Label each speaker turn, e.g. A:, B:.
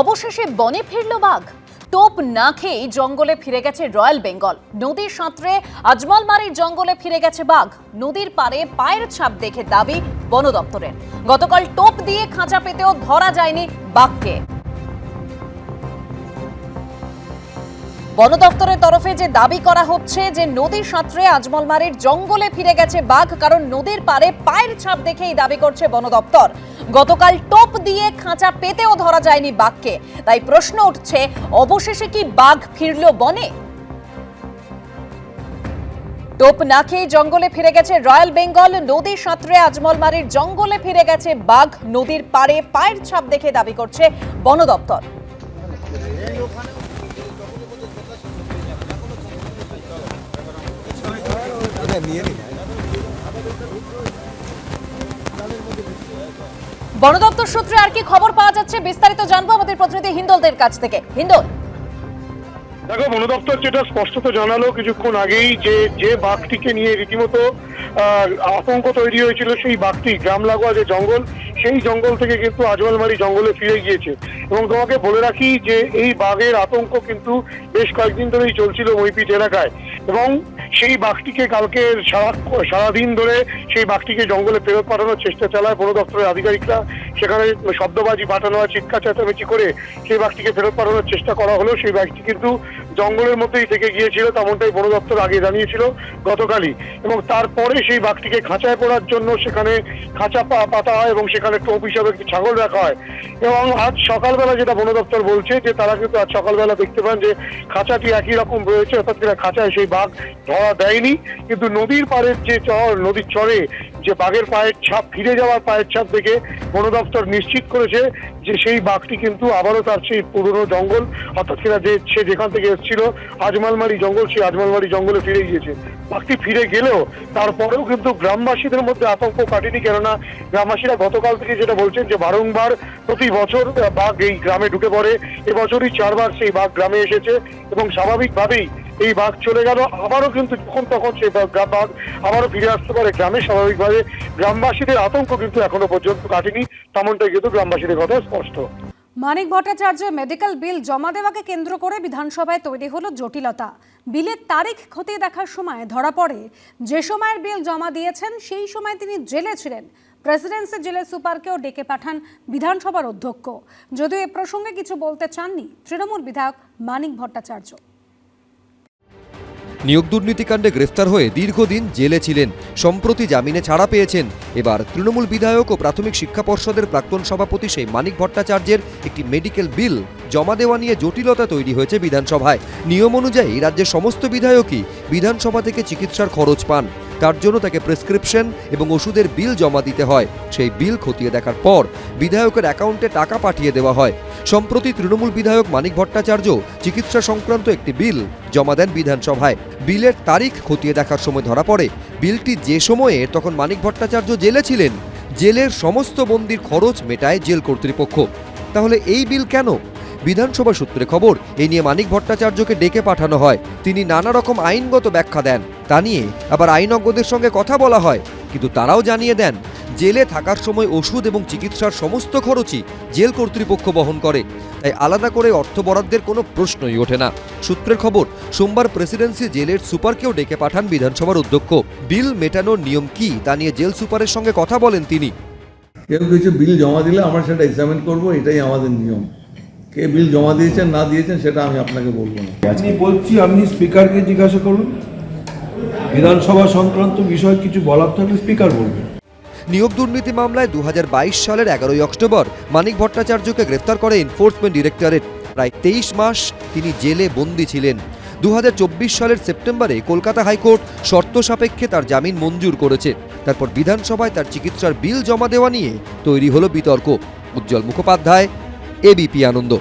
A: অবশেষে বনে ফিরল বাঘ। টোপ না খেয়েই জঙ্গলে ফিরে গেছে রয়্যাল বেঙ্গল। নদীর সাঁতরে আজমলমারির জঙ্গলে ফিরে গেছে বাঘ। নদীর পারে পায়ের ছাপ দেখে দাবি বন দপ্তরের। গতকাল টোপ দিয়ে খাঁচা পেতেও ধরা যায়নি বাঘকে। বন দপ্তরের তরফে যে দাবি করা হচ্ছে যে নদীর সাঁতরে আজমলমারির জঙ্গলে ফিরে গেছে বাঘ, কারণ নদীর পারে পায়ের ছাপ দেখেই দাবি করছে বন দপ্তর। গতকাল টোপ দিয়ে খাঁচা পেতেও ধরা যায়নি বাঘকে। তাই প্রশ্ন উঠছে, অবশেষে কি বাঘ ফিরল বনে? টোপ না খেয়ে জঙ্গলে ফিরে গেছে রয়্যাল বেঙ্গল নদীর সাঁতরে আজমলমারির জঙ্গলে ফিরে গেছে বাঘ, নদীর পাড়ে পায়ের ছাপ দেখে দাবি করছে বন দপ্তর। বন দপ্তর সূত্রে আর কি খবর পাওয়া যাচ্ছে, বিস্তারিত জানব আমাদের প্রতিনিধি হিন্দলদের কাছ থেকে। হিন্দল।
B: দেখো বন দপ্তর যেটা স্পষ্টত জানালো কিছুক্ষণ আগেই যে যে বাঘটিকে নিয়ে রীতিমতো আতঙ্ক তৈরি হয়েছিল সেই বাঘটি গ্রাম লাগোয়া যে জঙ্গল সেই জঙ্গল থেকে কিন্তু আজমালমারি জঙ্গলে ফিরে গিয়েছে। এবং তোমাকে বলে রাখি যে এই বাঘের আতঙ্ক কিন্তু বেশ কয়েকদিন ধরেই চলছিল মইপিট এলাকায়। এবং সেই বাঘটিকে কালকে সারা সারাদিন ধরে সেই বাঘটিকে জঙ্গলে ফেরত পাঠানোর চেষ্টা চালায় বন দপ্তরের আধিকারিকরা। সেখানে শব্দবাজি পাঠানো হয়, চিৎকার চেঁচামেচি করে সেই বাঘটিকে ফেরত পাঠানোর চেষ্টা করা হলেও সেই বাঘটি কিন্তু জঙ্গলের মধ্যেই থেকে গিয়েছিল, তেমনটাই বন দপ্তর আগে জানিয়েছিল গতকালই। এবং তারপরে সেই বাঘটিকে খাঁচায় পড়ার জন্য সেখানে খাঁচা পাতা হয় এবং সেখানে টোপ হিসাবে একটি ছাগল রাখা হয়। এবং আজ সকালবেলা যেটা বন দপ্তর বলছে, যে তারা কিন্তু আজ সকালবেলা দেখতে পান যে খাঁচাটি একই রকম রয়েছে, অর্থাৎ কিনা খাঁচায় সেই বাঘ ধরা দেয়নি। কিন্তু নদীর পাড়ের যে চর, নদীর চরে যে বাঘের পায়ের ছাপ, ফিরে যাওয়ার পায়ের ছাপ দেখে বন দপ্তর নিশ্চিত করেছে যে সেই বাঘটি কিন্তু আবারও তার সেই পুরনো জঙ্গল, অর্থাৎ কিনা যে সে যেখান থেকে এসেছিল, আজমালমারি জঙ্গল, সেই আজমালমারি জঙ্গলে ফিরে গিয়েছে। বাঘটি ফিরে গেলেও তারপরেও কিন্তু গ্রামবাসীদের মধ্যে আতঙ্ক কাটেনি, কেননা গ্রামবাসীরা গতকাল থেকে যেটা বলছেন যে বারংবার প্রতি বছর বাঘ এই গ্রামে ঢুকে পড়ে। এবছরই চারবার সেই বাঘ গ্রামে এসেছে এবং স্বাভাবিকভাবেই এই বাঘ চলে গেল। আবারও কিন্তু যখন তখন সেই বাঘ আবারও ফিরে আসতে পারে গ্রামে স্বাভাবিকভাবে। গ্রামবাসীদের আতঙ্ক কিন্তু এখনও পর্যন্ত কাটেনি। তেমনটাই কিন্তু গ্রামবাসীদের কথা স্পষ্ট।
C: মানিক ভট্টাচার্যের মেডিকেল বিল জমা দেওয়াকে কেন্দ্র করে বিধানসভায় তৈরি হলো জটিলতা। বিলের তারিখ খতিয়ে দেখার সময় ধরা পড়ে। যে সময়ের বিল জমা দিয়েছেন, সেই সময় তিনি জেলে ছিলেন। প্রেসিডেন্সি জেলের সুপারকেও ডেকে পাঠান বিধানসভার অধ্যক্ষ। যদিও এ প্রসঙ্গে কিছু বলতে চাননি, তৃণমূল বিধায়ক মানিক ভট্টাচার্য।
D: নিয়োগ দুর্নীতিকাণ্ডে গ্রেফতার হয়ে দীর্ঘদিন জেলে ছিলেন। সম্প্রতি জামিনে ছাড়া পেয়েছেন। এবার তৃণমূল বিধায়ক ও প্রাথমিক শিক্ষা পর্ষদের প্রাক্তন সভাপতি সেই মানিক ভট্টাচার্যের একটি মেডিকেল বিল জমা দেওয়া নিয়ে জটিলতা তৈরি হয়েছে বিধানসভায়। নিয়ম অনুযায়ী রাজ্যের সমস্ত বিধায়কই বিধানসভা থেকে চিকিৎসার খরচ পান। তার জন্য তাকে প্রেসক্রিপশন এবং ওষুধের বিল জমা দিতে হয়। সেই বিল খতিয়ে দেখার পর বিধায়কের অ্যাকাউন্টে টাকা পাঠিয়ে দেওয়া হয়। সম্প্রতি তৃণমূল বিধায়ক মানিক ভট্টাচার্য চিকিৎসা সংক্রান্ত একটি বিল জমা দেন বিধানসভায়। বিলের তারিখ খতিয়ে দেখার সময় ধরা পড়ে। বিলটি যে সময়ে তখন মানিক ভট্টাচার্য জেলে ছিলেন, জেলের সমস্ত বন্দির খরচ মেটায় জেল কর্তৃপক্ষ। তাহলে এই বিল কেন? বিধানসভা সূত্রে খবর এই নিয়ে মানিক ভট্টাচার্যকে ডেকে পাঠানো হয়। তিনি নানা রকম আইনগত ব্যাখ্যা দেন। তা নিয়ে আবার আইনজ্ঞদের সঙ্গে কথা বলা হয়। কিন্তু তারাও জানিয়ে দেন জেলে থাকার সময় ওষুধ এবং চিকিৎসার সমস্ত খরচই জেল কর্তৃপক্ষ বহন করে। তাই আলাদা করে অর্থ বরাদ্দের কোনো প্রশ্নই ওঠে না। সূত্রের খবর সোমবার প্রেসিডেন্সি জেলের সুপারকেও ডেকে পাঠান বিধানসভার অধ্যক্ষ। বিল মেটানোর নিয়ম কি তা নিয়ে জেল সুপারের সঙ্গে কথা বলেন তিনি।
E: কেউ কিছু বিল জমা দিলে আমরা সেটা এক্সামিন করব এটাই আমাদের নিয়ম। কে বিল জমা দিয়েছেন না দিয়েছেন সেটা আমি আপনাকে বলব না।
F: আপনি বলছি আপনি স্পিকারকে জিজ্ঞাসা করুন। বিধানসভা সংক্রান্ত বিষয় কিছু বলার থাকলে স্পিকার বলবেন।
D: নিয়োগ দুর্নীতি মামলায় দু হাজার বাইশ সালের এগারোই অক্টোবর মানিক ভট্টাচার্যকে গ্রেফতার করে এনফোর্সমেন্ট ডিরেক্টরেট। প্রায় তেইশ মাস তিনি জেলে বন্দী ছিলেন। দু হাজার চব্বিশ সালের সেপ্টেম্বরে কলকাতা হাইকোর্ট শর্ত সাপেক্ষে তার জামিন মঞ্জুর করেছে। তারপর বিধানসভায় তার চিকিৎসার বিল জমা দেওয়া নিয়ে তৈরি হলো বিতর্ক। উজ্জ্বল মুখোপাধ্যায় এবিপি আনন্দ।